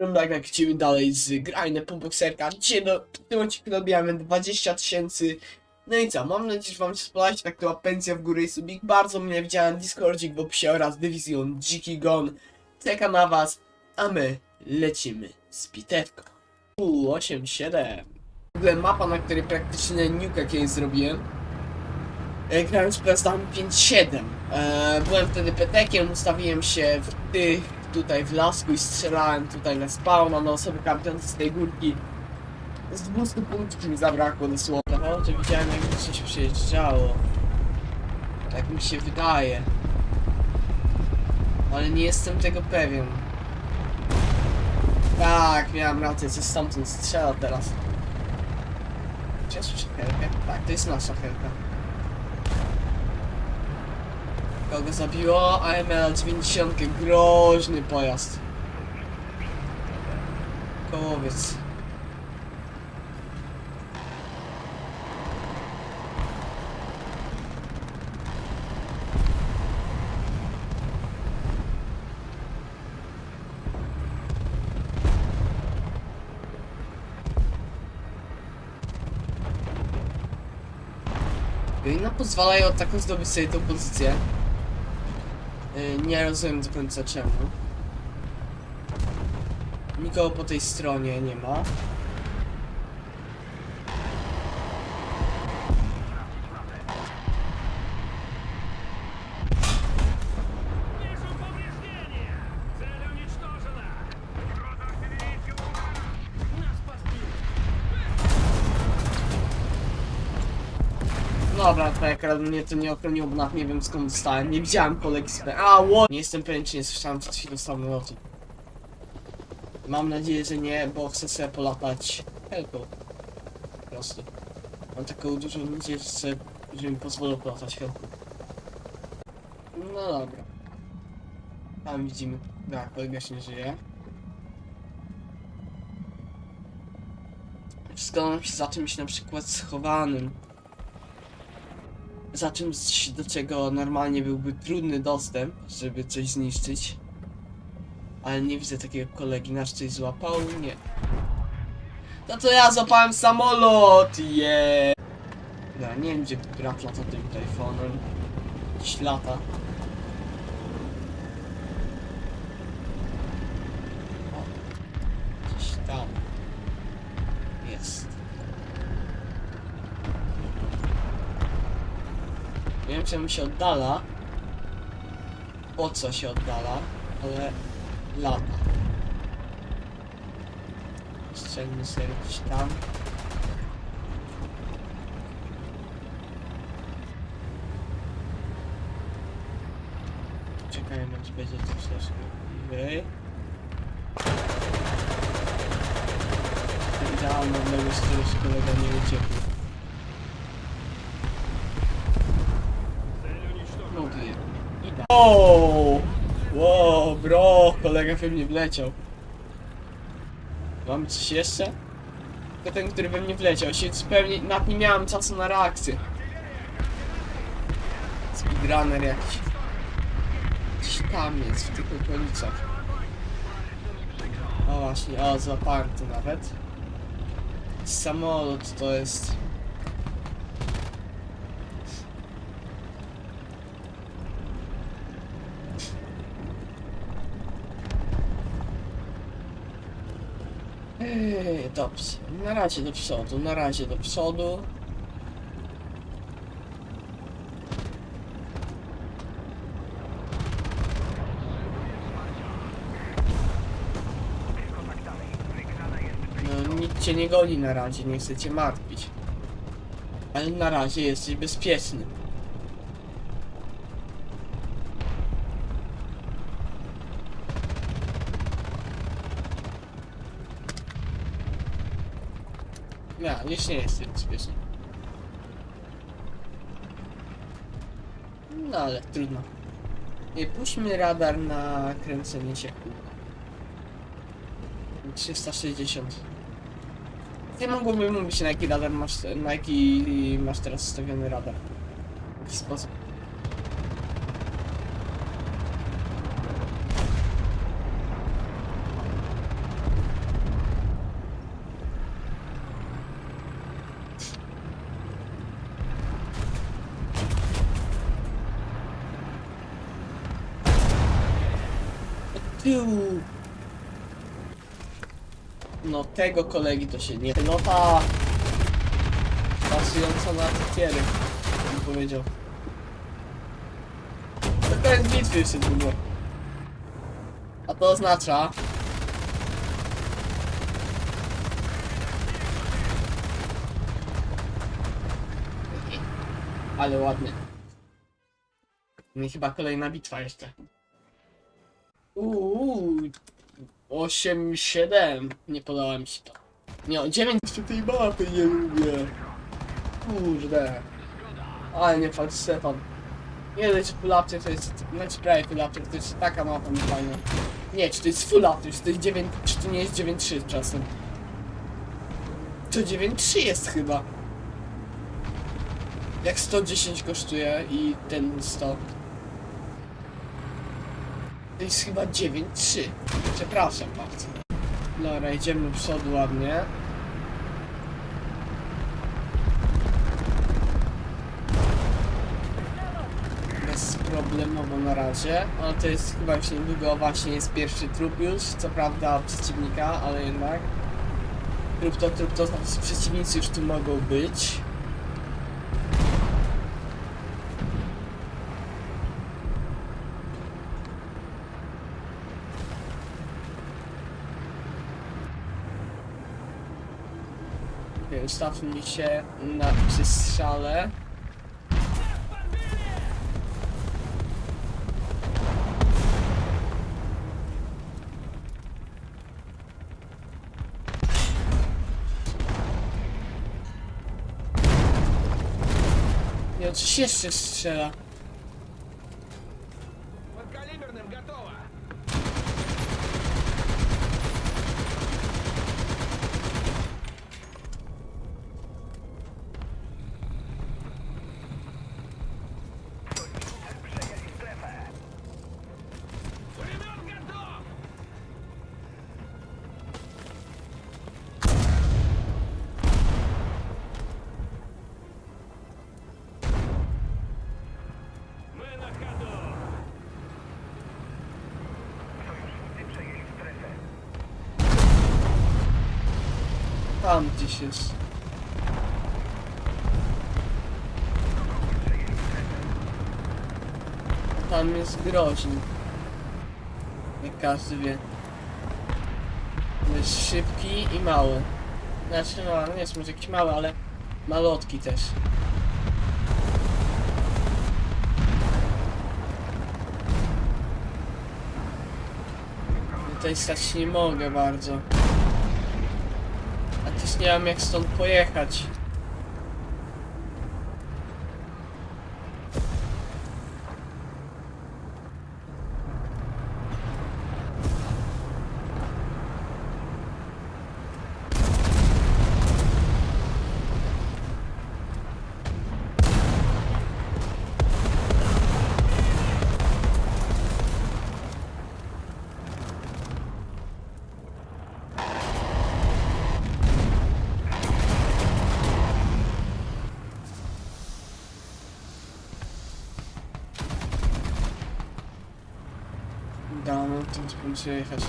Tak jak lecimy dalej z grajne Boxerka. Dzisiaj do, w tym odcinku dobijamy 20 tysięcy. No i co, mam nadzieję, że wam się spodobać, tak to pensja w górę i subik. Bardzo mnie widziałem Discordzik w opisie oraz dywizjon Dziki Gon. Czeka na was, a my lecimy z bitewką. U 8-7. W ogóle mapa, na której praktycznie nuke kiedyś zrobiłem. E, Grałem z Plazdami 5-7. E, byłem wtedy petekiem, ustawiłem się w tych tutaj w lasku i strzelałem tutaj na spawna na osoby kampiące z tej górki. Z 200 punktów mi zabrakło dosłownie. No, że widziałem jak coś przyjeżdżało. Tak mi się wydaje. Ale nie jestem tego pewien. Tak, miałem rację, coś stamtąd strzela teraz. Czy ja słyszę helkę? Tak, to jest nasza helka. Kogo zabiło? AML 90, groźny pojazd. Kołowiec. No pozwalają taką zdobyć sobie tą pozycję. Y, Nie rozumiem do końca czemu. Nikogo po tej stronie nie ma. Dobra, to jak mnie to nie ochroniło, bo nawet nie wiem skąd stałem. Nie widziałem kolegi z A! Nie jestem pewien, czy nie słyszałem przed chwilą samolotu. Mam nadzieję, że nie, bo chcę sobie polatać helką. Po prostu. Mam taką dużą nadzieję, że, sobie, że mi pozwolą polatać helką. No dobra. Tam widzimy. Tak, kolega się nie żyje. Zgadzam się za czymś na przykład schowanym za czymś, do czego normalnie byłby trudny dostęp, żeby coś zniszczyć. Ale nie widzę takiego kolegi, nasz coś złapał? Nie. No to ja złapałem samolot, je. Ja nie wiem, gdzie brat lata tym telefonem. Gdzieś lata. O, gdzieś tam. Jest. Czemu się oddala. Po co się oddala, ale lata. Strzelmy sobie gdzieś tam. Czekajmy, aż będzie troszeczkę bliżej. Idealny odległość, z której się kolega nie uciekł. Wow! Bro! Kolega we mnie wleciał. Mamy coś jeszcze? Tylko ten, który we mnie wleciał. Się zupełnie... Nawet nie miałem czasu na reakcję. Speedrunner jakiś. Gdzieś tam jest, w tych okolicach. O właśnie, o, złapałem to nawet. Samolot to jest... Ej, dobrze. Na razie do przodu, na razie do przodu. No nic cię nie goni na razie, nie chcę cię martwić. Ale na razie jesteś bezpieczny. Już nie jest bezpiecznie. No ale trudno. Nie, puśćmy radar na kręcenie się kół. 360. Ty mógłbym mówić na jaki radar masz, na jaki masz teraz ustawiony radar. W jaki sposób. tyłu. No tego kolegi to się nie... Nota pasująca na tykiery, bym powiedział. To koniec bitwy już niedługo. A to oznacza... Ale ładnie. No i chyba kolejna bitwa jeszcze. Uuu, 8-7. Nie podoba mi się to. Nie, 9 przy tej mapy nie lubię. Kurde. Ale nie patrz Stefan. Nie czy full after to jest, znaczy prawie full after, to jest taka mapa mi fajna. Nie, czy to jest full after, czy to jest 9, czy to nie jest 9-3 czasem. To 9-3 jest chyba. Jak 110 kosztuje i ten 100. To jest chyba 9-3. Przepraszam bardzo. Dobra, idziemy do przodu ładnie. Bezproblemowo na razie. Ale to jest chyba już niedługo właśnie jest pierwszy trup już. Co prawda przeciwnika, ale jednak. Trup to trup to znaczy przeciwnicy już tu mogą być. Ustawmy się na przystrzale. Nie, coś jeszcze strzela. Tam gdzieś jest. Tam jest groźny. Jak każdy wie. Jest szybki i mały. Znaczy no, nie jest może jakiś mały, ale malotki też. Tutaj stać nie mogę bardzo. Też nie wiem jak stąd pojechać. Da, no to tylko muszę jechać.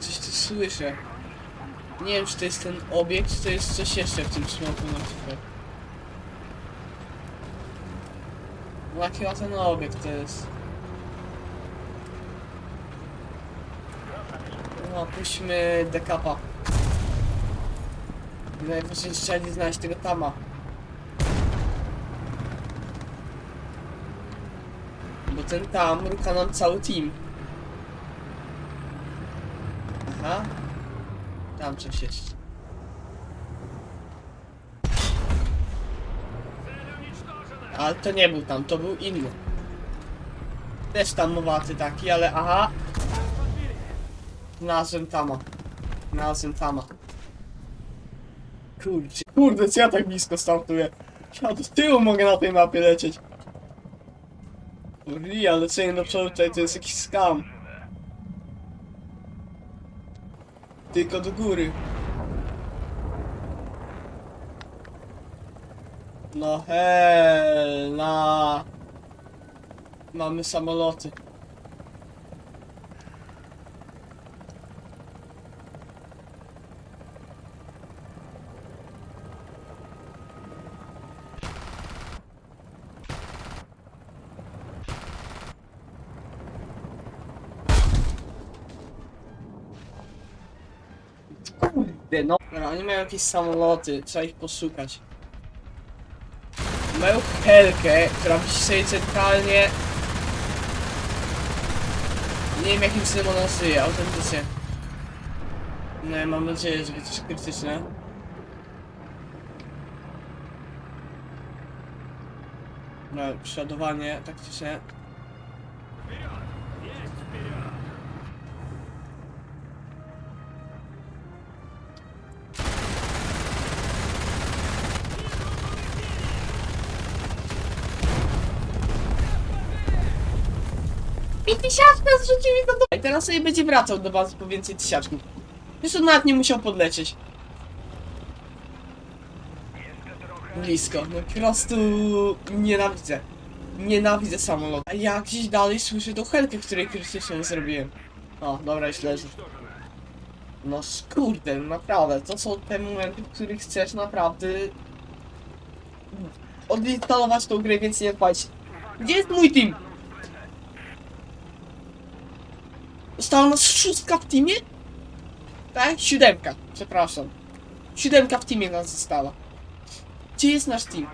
Coś tu słyszę. Nie wiem, czy to jest ten obiekt, czy to jest coś jeszcze w tym smoku na przykład. No chyba ten obiekt to jest. No, puśćmy dekapa. Najwyżej trzeba nie znaleźć tego tama. Bo ten tam rucha nam cały team. Aha. Tam coś jest. ale to nie był tam, to był inny. Też tam nowaty taki, ale aha. Znalazłem tama. Znalazłem tama. Kurde, co ja tak blisko startuję? Ja do tyłu mogę na tej mapie lecieć. Real, lecenie do przodu tutaj to jest jakiś skam. Tylko do góry. No hell, na. Mamy samoloty. Kurde, no. no. Oni mają jakieś samoloty, trzeba ich poszukać. Mają helkę, która wisi sobie centralnie. Nie wiem jakim cudem ona żyje, autentycznie. No mam nadzieję, że coś krytyczne. No, przeładowanie taktycznie. Do... I teraz sobie będzie wracał do bazy po więcej tysiaczków. On nawet nie musiał podlecieć. Blisko. No po prostu nienawidzę. Nienawidzę samolot. A ja gdzieś dalej słyszę tą helkę, której krytycznie zrobiłem. O, dobra, już leży. No kurde, naprawdę, to są te momenty, w których chcesz naprawdę odinstalować tą grę, więc nie dbać. Gdzie jest mój team? Została nas szóstka w teamie? Tak? Siódemka, przepraszam. Siódemka w teamie nas została. Gdzie jest nasz team?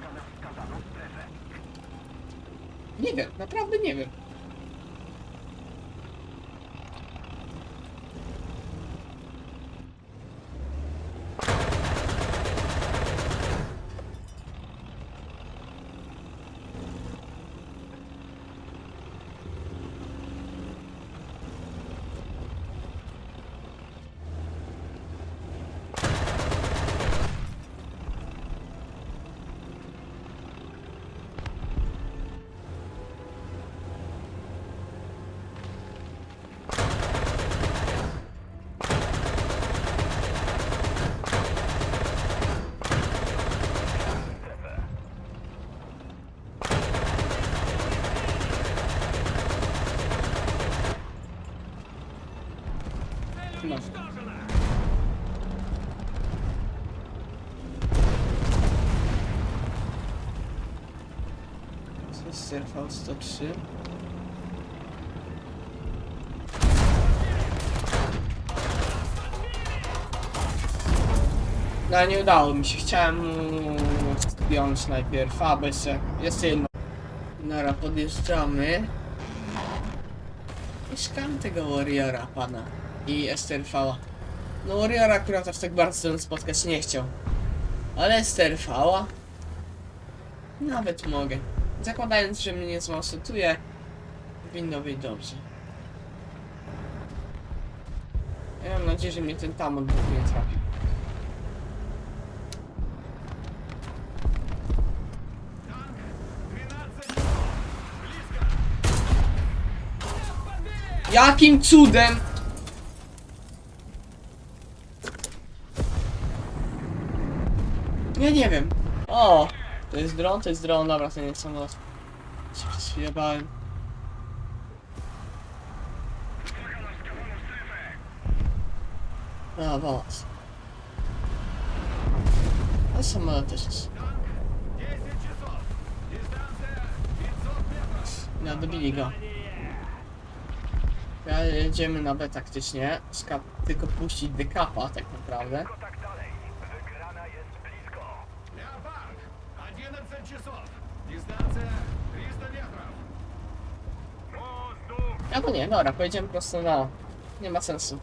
Nie wiem, naprawdę nie wiem. Co jest Surfał 103? No nie udało mi się, chciałem zdjąć najpierw, a jeszcze, jeszcze jedno. Dobra, podjeżdżamy. I tego Warriora pana i STRV. No Warriora akurat aż tak bardzo spotkać nie chciał. Ale STRV nawet mogę. Zakładając, że mnie zmansutuje, powinno być dobrze. Ja mam nadzieję, że mnie ten tam odbóg nie trafił. Jakim cudem? Ja nie wiem. O! To jest dron? To jest dron, dobra, to nie jest samolot. Jebałem. A, was. A samolot też jest. No, dobili go. Jedziemy na B taktycznie. Tylko puścić dekapa tak naprawdę. Albo nie, dobra, pojedziemy prosto na... Nie ma sensu.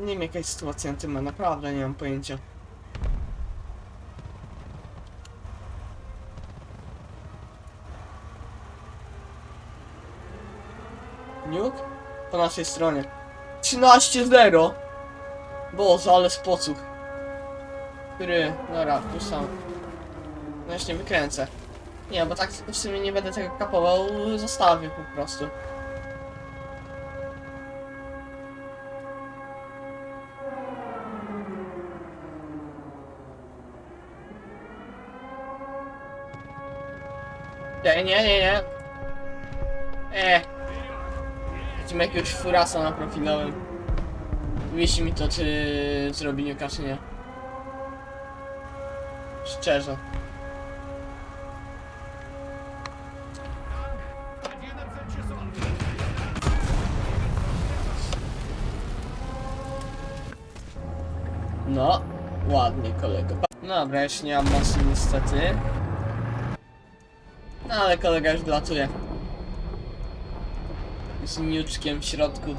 Nie wiem jaka jest sytuacja na tym, naprawdę nie mam pojęcia. Nuke? Po naszej stronie. 13-0! Boże, ale spocuch. Który, dobra, tu sam. No już nie wykręcę. Nie, bo tak w sumie nie będę tego kapował, zostawię po prostu. Nie, nie, nie, nie. E tym jakiegoś furasa na profilowym. Wisi mi to, czy zrobi Newka, czy nie. Szczerze. No, ładnie kolego. No dobra, już nie mam mocy niestety. No ale kolega już wlatuje. Z niuczkiem w środku.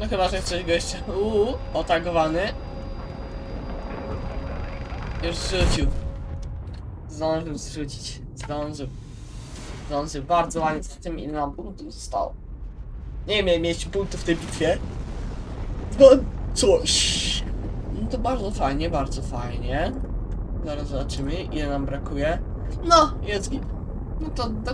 No chyba, że coś go jeszcze... Uuu, otagowany. Już zrzucił. Zdążył zrzucić. Zdążył. Zdążył. Bardzo ładnie z tym ile nam punktów zostało. Nie ile mieć punktów w tej bitwie. No coś. No to bardzo fajnie, bardzo fajnie. Zaraz zobaczymy, ile nam brakuje. No, jest git. No to